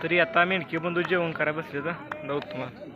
तरी आता मेंढकी बंधू जेवण करा बसले तर जाऊ तुम्हाला?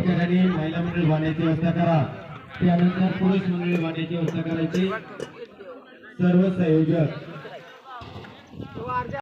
ठिकाणी महिला मंडळ वाण्याची व्यवस्था करा. त्यानंतर पुरुष मंडळ वाण्याची व्यवस्था करायची. सर्व संयोजक.